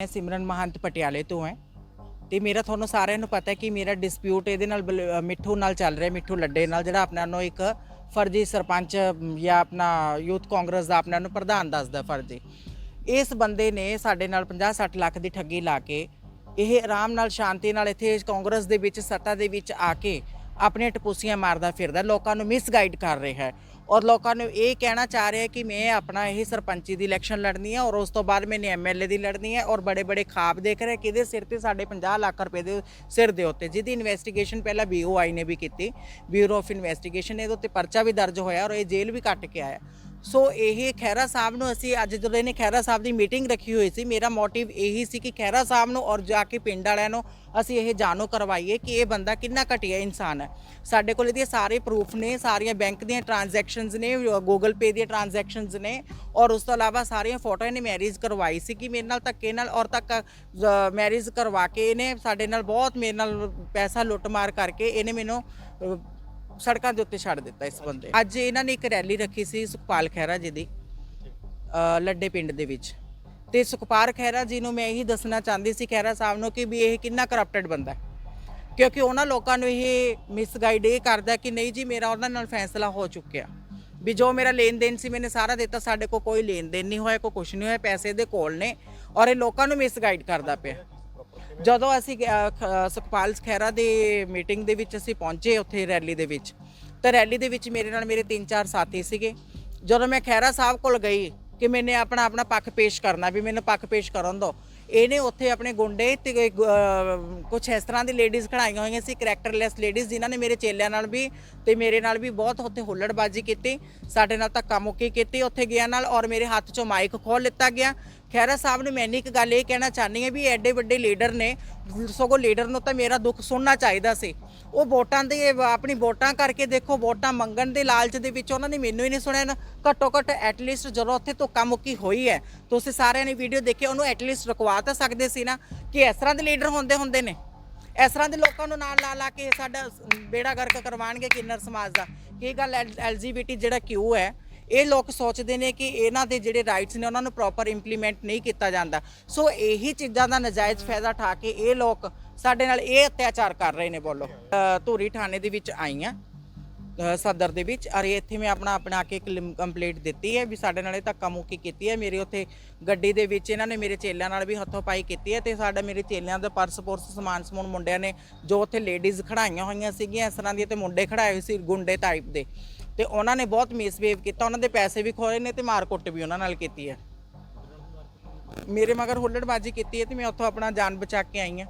ਮੈਂ ਸਿਮਰਨ ਮਹੰਤ ਪਟਿਆਲੇ ਤੋਂ ਹਾਂ ਤੇ ਮੇਰਾ ਤੁਹਾਨੂੰ ਸਾਰਿਆਂ ਨੂੰ ਪਤਾ ਹੈ ਕਿ ਮੇਰਾ ਡਿਸਪਿਊਟ ਇਹਦੇ ਨਾਲ ਬਲ- ਮਿੱਠੂ ਨਾਲ ਚੱਲ ਰਿਹਾ, ਮਿੱਠੂ ਲੱਡੇ ਨਾਲ, ਜਿਹੜਾ ਆਪਣਾ ਨੂੰ ਇੱਕ ਫਰਜ਼ੀ ਸਰਪੰਚ ਜਾਂ ਆਪਣਾ ਯੂਥ ਕਾਂਗਰਸ ਦਾ ਆਪਣਾ ਨੂੰ ਪ੍ਰਧਾਨ ਦੱਸਦਾ ਫਰਜ਼ੀ। ਇਸ ਬੰਦੇ ਨੇ ਸਾਡੇ ਨਾਲ 50-60 ਲੱਖ ਦੀ ਠੱਗੀ ਲਾ ਕੇ, ਇਹ ਆਰਾਮ ਨਾਲ ਸ਼ਾਂਤੀ ਨਾਲ ਇੱਥੇ ਕਾਂਗਰਸ ਦੇ ਵਿੱਚ, ਸੱਤਾ ਦੇ ਵਿੱਚ ਆ ਕੇ ਆਪਣੇ ਟਪੂਸੀਆਂ ਮਾਰਦਾ ਫਿਰਦਾ, ਲੋਕਾਂ ਨੂੰ ਮਿਸਗਾਈਡ ਕਰ ਰਿਹਾ ਹੈ। ਔਰ ਲੋਕਾਂ ਨੂੰ ਇਹ ਕਹਿਣਾ ਚਾਹ ਰਿਹਾ ਕਿ ਮੈਂ ਆਪਣਾ ਇਹ ਸਰਪੰਚੀ ਦੀ ਇਲੈਕਸ਼ਨ ਲੜਨੀ ਹੈ ਔਰ ਉਸ ਤੋਂ ਬਾਅਦ ਮੈਨੇ ਐਮਐਲਏ ਦੀ ਲੜਨੀ ਹੈ ਔਰ ਬੜੇ ਬੜੇ ਖਾਬ ਦੇਖ ਰਿਹਾ ਕਿਹਦੇ ਸਿਰ ਤੇ ਸਾਡੇ 50 ਲੱਖ ਰੁਪਏ ਦੇ ਸਿਰ ਦੇ ਉੱਤੇ, ਜਿਹਦੀ ਇਨਵੈਸਟੀਗੇਸ਼ਨ ਪਹਿਲਾਂ ਬੀਓਆਈ ਨੇ ਵੀ ਕੀਤੀ ਬਿਊਰੋ ਆਫ ਇਨਵੈਸਟੀਗੇਸ਼ਨ ਇਹਦੇ ਉੱਤੇ ਪਰਚਾ ਵੀ ਦਰਜ ਹੋਇਆ ਔਰ ਇਹ ਜੇਲ੍ਹ ਵੀ ਕੱਟ ਕੇ ਆਇਆ। ਸੋ ਇਹ ਖਹਿਰਾ ਸਾਹਿਬ ਨੂੰ ਅਸੀਂ ਅੱਜ ਜਦੋਂ ਇਹਨੇ ਖਹਿਰਾ ਸਾਹਿਬ ਦੀ ਮੀਟਿੰਗ ਰੱਖੀ ਹੋਈ ਸੀ, ਮੇਰਾ ਮੋਟਿਵ ਇਹੀ ਸੀ ਕਿ ਖਹਿਰਾ ਸਾਹਿਬ ਨੂੰ ਔਰ ਜਾ ਕੇ ਪਿੰਡ ਵਾਲਿਆਂ ਨੂੰ ਅਸੀਂ ਇਹ ਜਾਣੋ ਕਰਵਾਈਏ ਕਿ ਇਹ ਬੰਦਾ ਕਿੰਨਾ ਘਟੀਆ ਇਨਸਾਨ ਹੈ। ਸਾਡੇ ਕੋਲ ਇਹਦੇ ਸਾਰੇ ਪ੍ਰੂਫ ਨੇ, ਸਾਰੀਆਂ ਬੈਂਕ ਦੀਆਂ ਟ੍ਰਾਂਜੈਕਸ਼ਨਸ ਨੇ ਗੂਗਲ ਪੇ ਦੀਆਂ ਟ੍ਰਾਂਜੈਕਸ਼ਨਸ ਨੇ ਔਰ ਉਸ ਤੋਂ ਇਲਾਵਾ ਸਾਰੀਆਂ ਫੋਟੋਆਂ ਇਹਨੇ ਮੈਰਿਜ ਕਰਵਾਈ ਸੀ ਕਿ ਮੇਰੇ ਨਾਲ ਧੱਕੇ ਨਾਲ ਔਰ ਤੱਕ ਮੈਰਿਜ ਕਰਵਾ ਕੇ ਇਹਨੇ ਸਾਡੇ ਨਾਲ ਬਹੁਤ ਮੇਰੇ ਨਾਲ ਪੈਸਾ ਲੁੱਟਮਾਰ ਕਰਕੇ ਇਹਨੇ ਮੈਨੂੰ ਸੜਕਾਂ ਦੇ ਉੱਤੇ ਛੱਡ ਦਿੱਤਾ ਇਸ ਬੰਦੇ। ਅੱਜ ਇਹਨਾਂ ਨੇ ਇੱਕ ਰੈਲੀ ਰੱਖੀ ਸੀ ਸੁਖਪਾਲ ਖਹਿਰਾ ਜੀ ਦੀ ਲੱਡੇ ਪਿੰਡ ਦੇ ਵਿੱਚ। ਤੇ ਸੁਖਪਾਲ ਖਹਿਰਾ ਜੀ ਨੂੰ ਮੈਂ ਇਹੀ ਦੱਸਣਾ ਚਾਹੁੰਦੀ ਸੀ ਖਹਿਰਾ ਸਾਹਿਬ ਨੂੰ ਕਿ ਵੀ ਇਹ ਕਿੰਨਾ ਕਰਪਟਡ ਬੰਦਾ ਹੈ। ਕਿਉਂਕਿ ਉਹਨਾਂ ਲੋਕਾਂ ਨੂੰ ਇਹ ਮਿਸਗਾਈਡ ਇਹ ਕਰਦਾ ਕਿ ਨਹੀਂ ਜੀ ਮੇਰਾ ਉਹਨਾਂ ਨਾਲ ਫੈਸਲਾ ਹੋ ਚੁੱਕਿਆ। ਵੀ ਜੋ ਮੇਰਾ ਲੈਣ ਦੇਣ ਸੀ ਮੈਨੇ ਸਾਰਾ ਦਿੱਤਾ ਸਾਡੇ ਕੋਲ ਕੋਈ ਲੈਣ ਦੇਣ ਨਹੀਂ ਹੋਇਆ ਕੋਈ ਕੁਝ ਨਹੀਂ ਹੋਇਆ ਪੈਸੇ ਦੇ ਕੋਲ ਨੇ ਔਰ ਇਹ ਲੋਕਾਂ ਨੂੰ ਮਿਸਗਾਈਡ ਕਰਦਾ ਪਿਆ। ਜਦੋਂ ਅਸੀਂ ਸੁਖਪਾਲ ਖਹਿਰਾ ਦੇ ਮੀਟਿੰਗ ਦੇ ਵਿੱਚ ਅਸੀਂ ਪਹੁੰਚੇ ਉੱਥੇ ਰੈਲੀ ਦੇ ਵਿੱਚ, ਤਾਂ ਰੈਲੀ ਦੇ ਵਿੱਚ ਮੇਰੇ ਨਾਲ ਮੇਰੇ ਤਿੰਨ ਚਾਰ ਸਾਥੀ ਸੀਗੇ। ਜਦੋਂ ਮੈਂ ਖਹਿਰਾ ਸਾਹਿਬ ਕੋਲ ਗਈ ਕਿ ਮੈਨੇ ਆਪਣਾ ਆਪਣਾ ਪੱਖ ਪੇਸ਼ ਕਰਨਾ, ਵੀ ਮੈਨੂੰ ਪੱਖ ਪੇਸ਼ ਕਰਨ ਦਿਓ ਇਹਨੇ ਉੱਥੇ ਆਪਣੇ ਗੁੰਡੇ ਤੇ ਕੁਝ ਇਸ ਤਰ੍ਹਾਂ ਦੀ ਲੇਡੀਜ਼ ਖੜਾਈਆਂ ਹੋਈਆਂ ਸੀ, ਕਰੈਕਟਰਲੈਸ ਲੇਡੀਜ਼ ਜਿਨ੍ਹਾਂ ਨੇ ਮੇਰੇ ਚੇਲਿਆਂ ਨਾਲ ਵੀ ਤੇ ਮੇਰੇ ਨਾਲ ਵੀ ਬਹੁਤ ਉੱਥੇ ਹੁੱਲੜਬਾਜ਼ੀ ਕੀਤੀ, ਸਾਡੇ ਨਾਲ ਧੱਕਾ ਮੁੱਕੀ ਕੀਤੀ, ਉੱਥੇ ਗਿਆ ਨਾਲ ਔਰ ਮੇਰੇ ਹੱਥ 'ਚੋਂ ਮਾਈਕ ਖੋਲ ਲਿੱਤਾ ਗਿਆ ਖੈਰਾ ਸਾਹਿਬ ਨੇ ਮੈਨੂੰ ਇੱਕ ਗੱਲ ਇਹ ਕਹਿਣਾ ਚਾਹਨੀ ਹੈ ਵੀ ਐਡੇ ਵੱਡੇ ਲੀਡਰ ਨੇ, ਸਗੋਂ ਲੀਡਰ ਨੂੰ ਤਾਂ ਮੇਰਾ ਦੁੱਖ ਸੁਣਨਾ ਚਾਹੀਦਾ ਸੀ। ਉਹ ਵੋਟਾਂ ਦੇ, ਆਪਣੀ ਵੋਟਾਂ ਕਰਕੇ ਦੇਖੋ, ਵੋਟਾਂ ਮੰਗਣ ਦੇ ਲਾਲਚ ਦੇ ਵਿੱਚ ਉਹਨਾਂ ਨੇ ਮੈਨੂੰ ਹੀ ਨਹੀਂ ਸੁਣਿਆ ਨਾ। ਘੱਟੋ ਘੱਟ ਐਟਲੀਸਟ ਜਦੋਂ ਉੱਥੇ ਧੋਖਾ ਮੁੱਕੀ ਹੋਈ ਹੈ ਤੁਸੀਂ ਸਾਰਿਆਂ ਨੇ ਵੀਡੀਓ ਦੇਖੀ, ਉਹਨੂੰ ਐਟਲੀਸਟ ਰੁਕਵਾ ਤਾਂ ਸਕਦੇ ਸੀ ਨਾ ਕਿ ਇਸ ਤਰ੍ਹਾਂ ਦੇ ਲੀਡਰ ਹੁੰਦੇ ਹੁੰਦੇ ਨੇ। ਇਸ ਤਰ੍ਹਾਂ ਦੇ ਲੋਕਾਂ ਨੂੰ ਨਾਲ ਲਾ ਲਾ ਕੇ ਸਾਡਾ ਬੇੜਾ ਗਰਕ ਕਰਵਾਣਗੇ ਕਿੰਨਰ ਸਮਾਜ ਦਾ। ਕੀ ਗੱਲ ਐਲਜੀਬੀਟੀ ਜਿਹੜਾ ਕਿਊ ਹੈ ਇਹ ਲੋਕ ਸੋਚਦੇ ਨੇ ਕਿ ਇਹਨਾਂ ਦੇ ਜਿਹੜੇ ਰਾਈਟਸ ਨੇ ਉਹਨਾਂ ਨੂੰ ਪ੍ਰੋਪਰ ਇੰਪਲੀਮੈਂਟ ਨਹੀਂ ਕੀਤਾ ਜਾਂਦਾ। ਸੋ ਇਹੀ ਚੀਜ਼ਾਂ ਦਾ ਨਜਾਇਜ਼ ਫਾਇਦਾ ਉਠਾ ਕੇ ਇਹ ਲੋਕ ਸਾਡੇ ਨਾਲ ਇਹ ਅਤਿਆਚਾਰ ਕਰ ਰਹੇ ਨੇ, ਬੋਲੋ। ਧੂਰੀ ਥਾਣੇ ਦੇ ਵਿੱਚ ਆਈ ਆ ਸਦਰ ਦੇ ਵਿੱਚ। ਔਰ ਇੱਥੇ ਮੈਂ ਆਪਣਾ ਆਪਣਾ ਕੇ ਇੱਕ ਕੰਪਲੀਟ ਦਿੱਤੀ ਹੈ ਵੀ ਸਾਡੇ ਨਾਲ ਇਹ ਧੱਕਾ ਮੁੱਕੀ ਕੀਤੀ ਹੈ। ਮੇਰੇ ਉੱਥੇ ਗੱਡੀ ਦੇ ਵਿੱਚ ਇਹਨਾਂ ਨੇ ਮੇਰੇ ਚੇਲਿਆਂ ਨਾਲ ਵੀ ਹੱਥੋਂ ਪਾਈ ਕੀਤੀ ਹੈ ਤੇ ਸਾਡਾ ਮੇਰੇ ਚੇਲਿਆਂ ਦਾ ਪਰਸ ਪੁਰਸ, ਸਮਾਨ ਸਮੂਨ ਮੁੰਡਿਆਂ ਨੇ ਜੋ ਉੱਥੇ ਲੇਡੀਜ਼ ਖੜਾਈਆਂ ਹੋਈਆਂ ਸੀਗੀਆਂ, ਇਸ ਤਰ੍ਹਾਂ ਦੀਆਂ ਤੇ ਮੁੰਡੇ ਖੜਾਏ ਹੋਏ ਸੀ ਗੁੰਡੇ ਟਾਈਪ ਦੇ। ਤੇ ਉਹਨਾਂ ਨੇ ਬਹੁਤ ਮਿਸਬੀਹੇਵ ਕੀਤਾ, ਉਹਨਾਂ ਦੇ ਪੈਸੇ ਵੀ ਖੋਏ ਨੇ ਤੇ ਮਾਰ ਕੁੱਟ ਵੀ ਉਹਨਾਂ ਨਾਲ ਕੀਤੀ ਹੈ। ਮੇਰੇ ਮਗਰ ਹੁੱਲੜਬਾਜ਼ੀ ਕੀਤੀ ਹੈ ਤੇ ਮੈਂ ਉੱਥੋਂ ਆਪਣਾ ਜਾਨ ਬਚਾ ਕੇ ਆਈ ਹਾਂ।